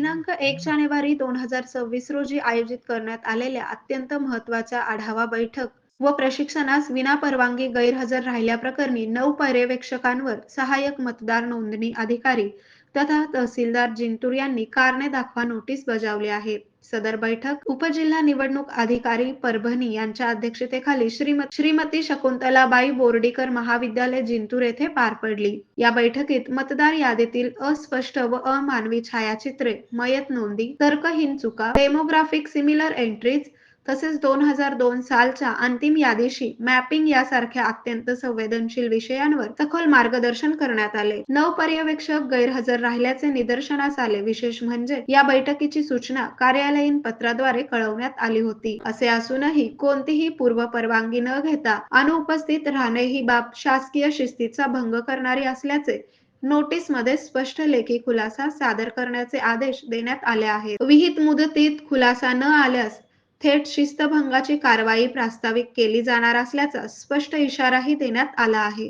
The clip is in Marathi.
दिनांक एक जानेवारी दोन हजार सव्वीस रोजी आयोजित करण्यात आलेल्या अत्यंत महत्त्वाच्या आढावा बैठक व प्रशिक्षणास विनापरवानगी गैरहजर राहिल्याप्रकरणी नऊ पर्यवेक्षकांवर सहाय्यक मतदार नोंदणी अधिकारी तथा तहसीलदार जिंतूर यांनी कारणे दाखवा नोटीस बजावली आहे. सदर बैठक उपजिल्हा निवडणूक अधिकारी परभणी यांच्या अध्यक्षतेखाली श्रीमती श्रीमती शकुंतलाबाई बोर्डीकर महाविद्यालय जिंतूर येथे पार पडली. या बैठकीत मतदार यादीतील अस्पष्ट व अमानवी छायाचित्रे मयत नोंदी तर्कहीन चुका डेमोग्राफिक सिमिलर एंट्रीज तसेच दोन हजार दोन सालच्या अंतिम यादीशी मॅपिंग यासारख्या अत्यंत संवेदनशील विषयांवर सखोल मार्गदर्शन करण्यात आले. नऊ पर्यवेक्षक गैरहजर राहिल्याचे निदर्शनास आले. विशेष म्हणजे या बैठकीची सूचना कार्यालयीन पत्राद्वारे कळवण्यात आली होती. असे असूनही कोणतीही पूर्व परवानगी न घेता अनुपस्थित राहणे ही बाब शासकीय शिस्तीचा भंग करणारी असल्याचे नोटीसमध्ये स्पष्ट लेखी खुलासा सादर करण्याचे आदेश देण्यात आले आहेत. विहित मुदतीत खुलासा न आल्यास थेट शिस्तभंगाची कारवाई प्रास्ताविक केली जाणार असल्याचा स्पष्ट इशाराही देण्यात आला आहे.